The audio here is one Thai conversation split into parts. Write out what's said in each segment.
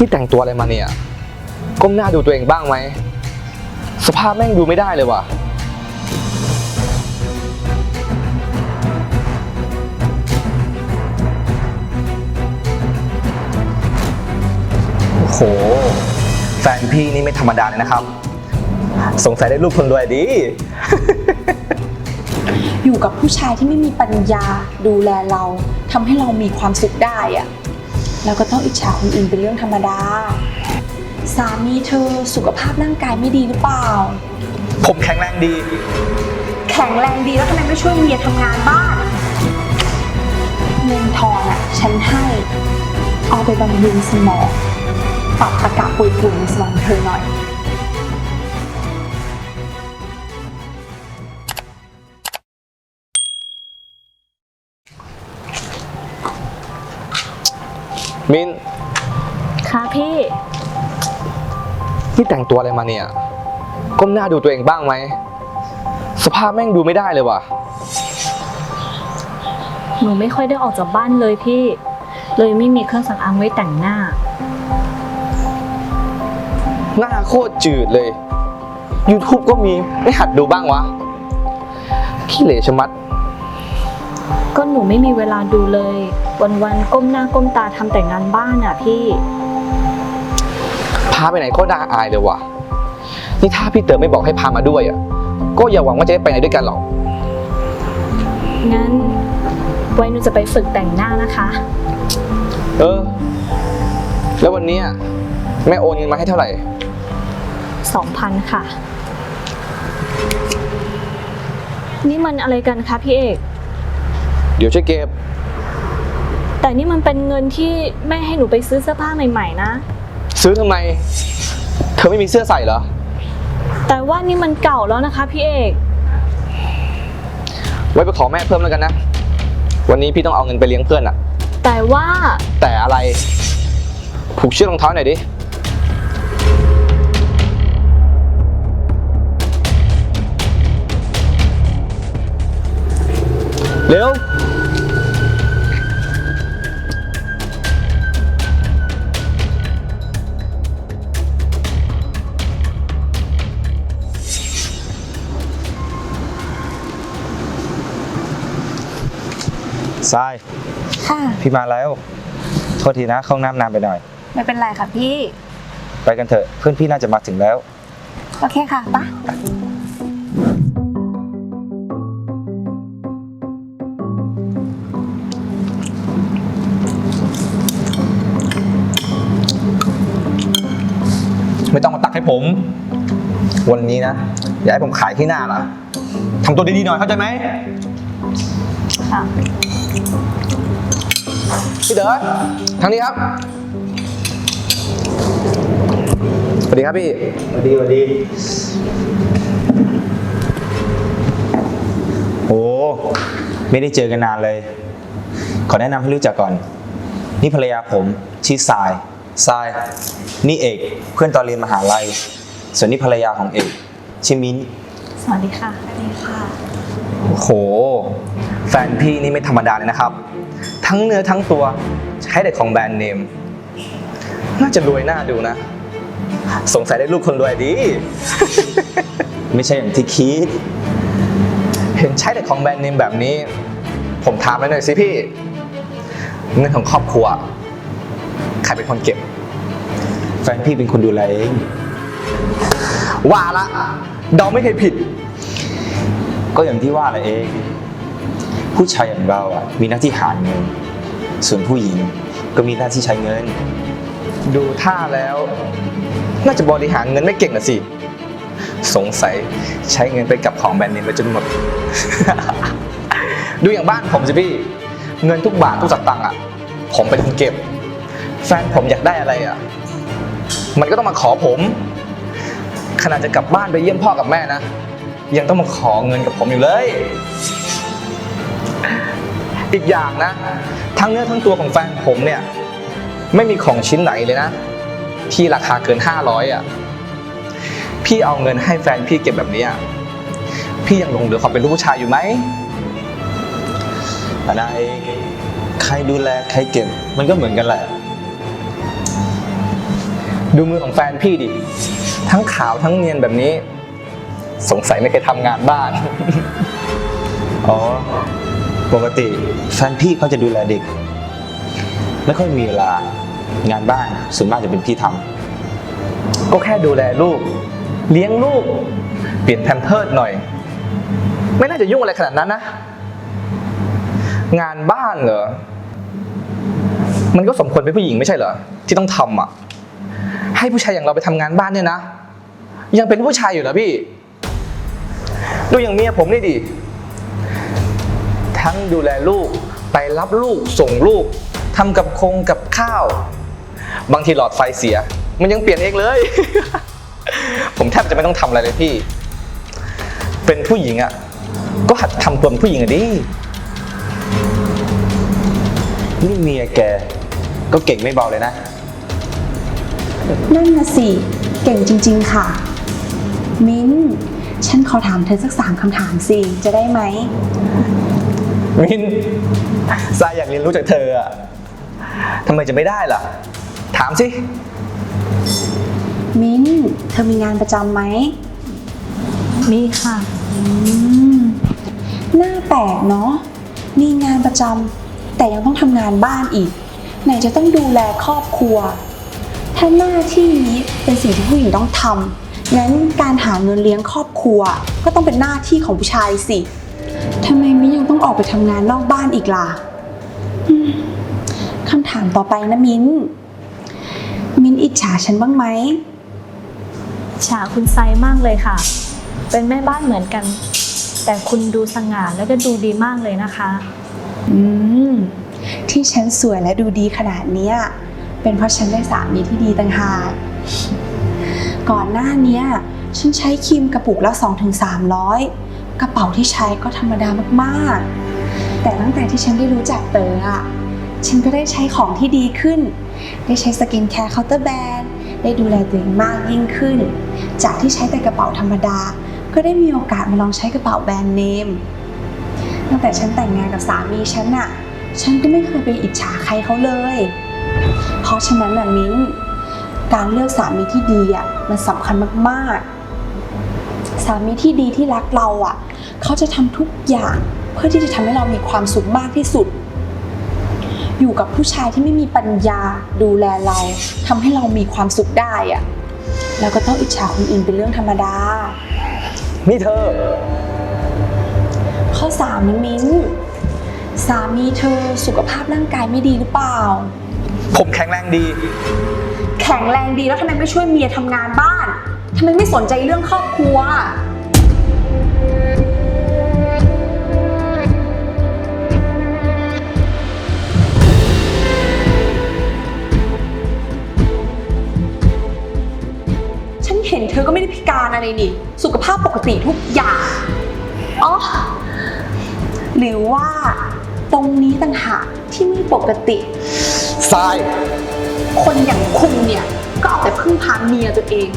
นี่แต่งตัวอะไรมาเนี่ย ก้มหน้าดูตัวเองบ้างไหม สภาพแม่งดูไม่ได้เลยว่ะโอ้โห แฟนพี่นี่ไม่ธรรมดาเลยนะครับ สงสัยได้รูปคนรวยดี อยู่กับผู้ชายที่ไม่มีปัญญาดูแลเราทำให้เรามีความสุขได้อะ แล้วก็ต้องอิจฉาคนอื่นเป็นเรื่องธรรมดา สามีเธอสุขภาพร่างกายไม่ดีหรือเปล่า ผมแข็งแรงดี แข็งแรงดีแล้วทำไมไม่ช่วยเมียทำงานบ้านเงินทองอะฉันให้ เอาไปบำรุงสมองปรับอากาศป่วยๆในสมองเธอหน่อย มินค่ะพี่ นี่แต่งตัวอะไรมาเนี่ย ก้มหน้าดูตัวเองบ้างไหม สภาพแม่งดูไม่ได้เลยว่ะ หนูไม่ค่อยได้ออกจากบ้านเลยพี่ เลยไม่มีเครื่องสำอางไว้แต่งหน้า หน้าโคตรจืดเลย YouTube ก็มีไม่หัดดูบ้างวะขี้เหร่ชะมัด ก็หนูไม่มีเวลาดูเลย วันๆก้มหน้าก้มตาทำแต่งานบ้านอะพี่ พาไปไหนก็น่าอายเลยว่ะ นี่ถ้าพี่เต๋อไม่บอกให้พามาด้วยอะ ก็อย่าหวังว่าจะได้ไปไหนด้วยกันหรอก งั้นไว้หนูจะไปฝึกแต่งหน้านะคะ เออ แล้ววันเนี้ยแม่โอนเงินมาให้เท่าไหร่2,000ค่ะ นี่มันอะไรกันคะพี่เอก เดี๋ยวช่วยเก็บ แต่นี่มันเป็นเงินที่แม่ให้หนูไปซื้อเสื้อผ้าใหม่ๆนะ ซื้อทำไม เธอไม่มีเสื้อใส่เหรอ แต่ว่านี่มันเก่าแล้วนะคะพี่เอก ไว้ไปขอแม่เพิ่มแล้วกันนะ วันนี้พี่ต้องเอาเงินไปเลี้ยงเพื่อนอะแต่ว่า แต่อะไร ผูกเชือกรองเท้าหน่อยดิ เร็วทราย ค่ะ พี่มาแล้ว โทษทีนะเข้าห้องน้ำนานไปหน่อย ไม่เป็นไรค่ะพี่ ไปกันเถอะ เพื่อนพี่น่าจะมาถึงแล้ว โอเคค่ะปะ กให้ผม วันนี้นะอย่าให้ผมขายที่หน้าล่ะทำตัวดีๆหน่อยเข้าใจไหมค่ะพี่เต๋อทางนี้ครับสวัสดีครับพี่สวัสดีสวัสดี โอ้ไม่ได้เจอกันนานเลย ขอแนะนำให้รู้จักก่อน นี่ภรรยาผมชื่อทราย ทราย นี่เอก เพื่อนตอนเรียนมหาลัย ส่วนนี่ภรรยาของเอก ชื่อมิ้นสวัสดีค่ะสวัสดีค่ะ โห แฟนพี่นี่ไม่ธรรมดาเลยนะครับ ทั้งเนื้อทั้งตัวใช้แต่ของแบรนด์เนม น่าจะรวยหน้าดูนะ สงสัยได้ลูกคนรวยดี ไม่ใช่อย่างที่คิด เห็นใช้แต่ของแบรนด์เนมแบบนี้ ผมถามเลยหน่อยสิพี่ เงินของครอบครัว ใครเป็นคนเก็บ แฟนพี่เป็นคนดูแลเองว่าละเดาไม่เคยผิด ก็อย่างที่ว่าแหละเองผู้ชายอย่างเราอะมีหน้าที่หาเงิน ส่วนผู้หญิงก็มีหน้าที่ใช้เงิน ดูท่าแล้ว น่าจะบริหารเงินไม่เก่งนะสิ สงสัยใช้เงินไปกับของแบรนด์เนมไปจนหมด ดูอย่างบ้านผมสิพี่ เงินทุกบาททุกสตางค์อะ ผมเป็นคนเก็บ แฟนผมอยากได้อะไรอะ มันก็ต้องมาขอผม ขนาดจะกลับบ้านไปเยี่ยมพ่อกับแม่นะ ยังต้องมาขอเงินกับผมอยู่เลย อีกอย่างนะ ทั้งเนื้อทั้งตัวของแฟนผมเนี่ย ไม่มีของชิ้นไหนเลยนะ ที่ราคาเกิน 500 อะ พี่เอาเงินให้แฟนพี่เก็บแบบนี้อะพี่ยังหลงเหลือความเป็นลูกผู้ชายอยู่ไหมแต่นายใครดูแลใครเก็บ มันก็เหมือนกันแหละ ดูมือของแฟนพี่ดิ ทั้งขาวทั้งเนียนแบบนี้ สงสัยไม่เคยทำงานบ้าน อ๋อ ปกติแฟนพี่เขาจะดูแลเด็ก ไม่ค่อยมีเวลางานบ้านส่วนมากจะเป็นพี่ทำก็แค่ดูแลลูก เลี้ยงลูก เปลี่ยนแพมเพิร์ดหน่อย ไม่น่าจะยุ่งอะไรขนาดนั้นนะ งานบ้านเหรอ มันก็สมควรเป็นผู้หญิงไม่ใช่เหรอ ที่ต้องทำอะ ให้ผู้ชายอย่างเราไปทำงานบ้านเนี่ยนะ ยังเป็นผู้ชายอยู่เหรอพี่ ดูอย่างเมียผมนี่ดิ ทั้งดูแลลูก ไปรับลูกส่งลูกทำกับคงกับข้าว บางทีหลอดไฟเสีย มันยังเปลี่ยนเองเลย ผมแทบจะไม่ต้องทำอะไรเลยพี่ เป็นผู้หญิงอะ ก็หัดทำตัวเป็นผู้หญิงอะดินี่เมียแกก็เก่งไม่เบาเลยนะ นั่นนะสิ เก่งจริง ๆ ค่ะ มิ้น ฉันขอถามเธอสักสามคำถามสิ จะได้ไหม มินซายอยากเรียนรู้จากเธออะทำไมจะไม่ได้ล่ะ ถามสิ มิ้น เธอมีงานประจำไหม มีค่ะ อืม หน้าแปลกเนาะ มีงานประจำแต่ยังต้องทำงานบ้านอีก ไหนจะต้องดูแลครอบครัว ถ้าหน้าที่นี้เป็นสิ่งที่ผู้หญิงต้องทำงั้นการหาเงินเลี้ยงครอบครัว ก็ต้องเป็นหน้าที่ของผู้ชายสิทำไมมิ้นยังต้องออกไปทำงานนอกบ้านอีกล่ะอืมคำถามต่อไปนะมิ้น มิ้นอิจฉาฉันบ้างไหม ฉาคุณไซมากเลยค่ะ เป็นแม่บ้านเหมือนกัน แต่คุณดูสง่าแล้วก็ดูดีมากเลยนะคะ อืม ที่ฉันสวยและดูดีขนาดเนี้ย เป็นเพราะฉันได้สามีที่ดีต่างหาก ก่อนหน้าเนี้ยฉันใช้ครีมกระปุกละ2-300 กระเป๋าที่ใช้ก็ธรรมดามากๆ แต่ตั้งแต่ที่ฉันได้รู้จักเต๋ออะฉันก็ได้ใช้ของที่ดีขึ้น ได้ใช้สกินแคร์เคาน์เตอร์แบรนด์ได้ดูแลตัวเองมากยิ่งขึ้น จากที่ใช้แต่กระเป๋าธรรมดา ก็ได้มีโอกาสมาลองใช้กระเป๋าแบรนด์เนม ตั้งแต่ฉันแต่งงานกับสามีฉันน่ะฉันก็ไม่เคยไปอิจฉาใครเขาเลย ราะฉะนั้นน่ะมิ้นการเลือกสามีที่ดีอะมันสำคัญมากๆ สามีที่ดีที่รักเราอะ เขาจะทำทุกอย่างเพื่อที่จะทำให้เรามีความสุขมากที่สุด อยู่กับผู้ชายที่ไม่มีปัญญาดูแลเราทำให้เรามีความสุขได้อะแล้วก็ต้องอิจฉาคนอื่นเป็นเรื่องธรรมดา นี่เธอ ข้อสามนะมิ้น สามีเธอสุขภาพร่างกายไม่ดีหรือเปล่า ผมแข็งแรงดี แข็งแรงดีแล้วทำไมไม่ช่วยเมียทำงานบ้านทำไมไม่สนใจเรื่องครอบครัว ฉันเห็นเธอก็ไม่ได้พิการอะไรนี่ สุขภาพปกติทุกอย่าง อ๋อ หรือว่าตรงนี้ต่างหากที่ไม่ปกติ ทราย คนอย่างคุณเนี่ยก็เอาแต่พึ่งพาเมียตัวเอง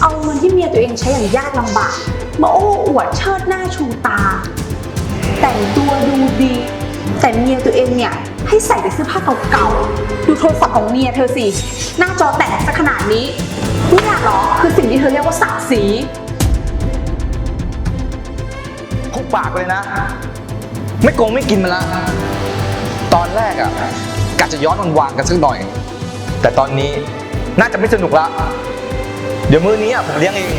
เอาเงินที่เมียตัวเองใช้อย่างยากลำบาก มาโอ้อวดเชิดหน้าชูตา แต่งตัวดูดี แต่เมียตัวเองเนี่ยให้ใส่แต่เสื้อผ้าเก่าๆ ดูโทรศัพท์ของเมียเธอสิ หน้าจอแตกซะขนาดนี้เนี่ยเหรอคือสิ่งที่เธอเรียกว่าศักดิ์ศรีพุกปากเลยนะ ไม่โกงไม่กินมันละ ตอนแรกอะ กะจะย้อนวันวานกันสักหน่อย แต่ตอนนี้น่าจะไม่สนุกละ เดี๋ยวมื้อนี้ผมเลี้ยงเอง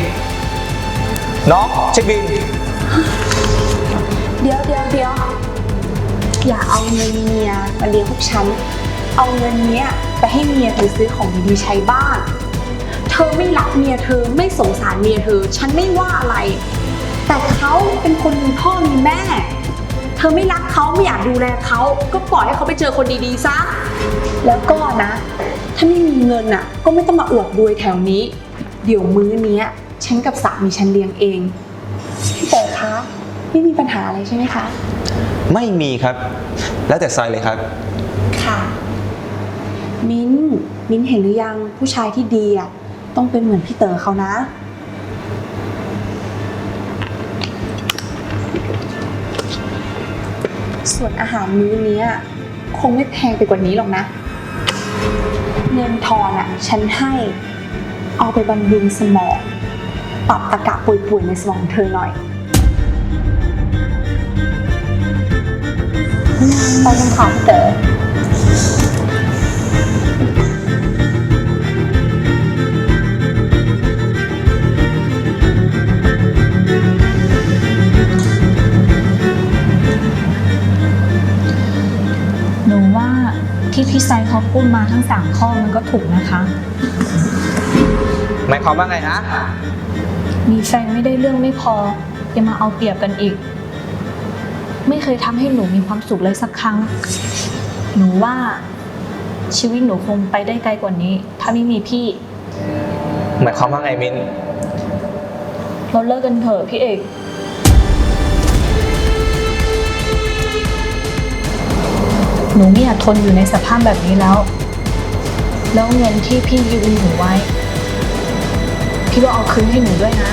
น้องเช็คบิน เดี๋ยวเดี๋ยวเดี๋ยวอย่าเอาเงินเมียมาเลี้ยงพวกฉัน เอาเงินเนี้ยไปให้เมียเธอซื้อของดีๆใช้บ้าง เธอไม่รักเมียเธอไม่สงสารเมียเธอ ฉันไม่ว่าอะไร แต่เขาเป็นคนมีพ่อมีแม่ ธอไม่รักเขาไม่อยากดูแลเขาก็ปล่อยให้เขาไปเจอคนดีๆซะ แล้วก็นะ ถ้าไม่มีเงินอะ ก็ไม่ต้องมาอวดรวยแถวนี้ เดี๋ยวมื้อเนี้ยฉันกับสามีฉันเลี้ยงเองพี่เต๋อคะไม่มีปัญหาอะไรใช่ไหมคะ ไม่มีครับ แล้วแต่ทรายเลยครับ ค่ะ มิ้น มิ้นเห็นหรือยังผู้ชายที่ดีอะต้องเป็นเหมือนพี่เต๋อเขานะ ส่วนอาหารมื้อเนี้ยคงไม่แพงไปกว่านี้หรอกนะ เงินทอนอะฉันให้เอาไปบำรุงสมองปรับตะกะป่วยๆในสมองเธอหน่อยไปกันค่ะพี่เต๋อ ไซเขาพูดมาทั้งสามข้อมันก็ถูกนะคะ หมายความว่าไงฮะมีแฟนไม่ได้เรื่องไม่พอยังมาเอาเปรียบกันอีก ไม่เคยทำให้หนูมีความสุขเลยสักครั้ง หนูว่าชีวิตหนูคงไปได้ไกลกว่านี้ ถ้าไม่มีพี่ หมายความว่าไงมิน เราเลิกกันเถอะพี่เอก หนูไม่อยากทนอยู่ในสภาพแบบนี้แล้ว แล้วเงินที่พี่ยืมหนูไว้ พี่ก็เอาคืนให้หนูด้วยนะ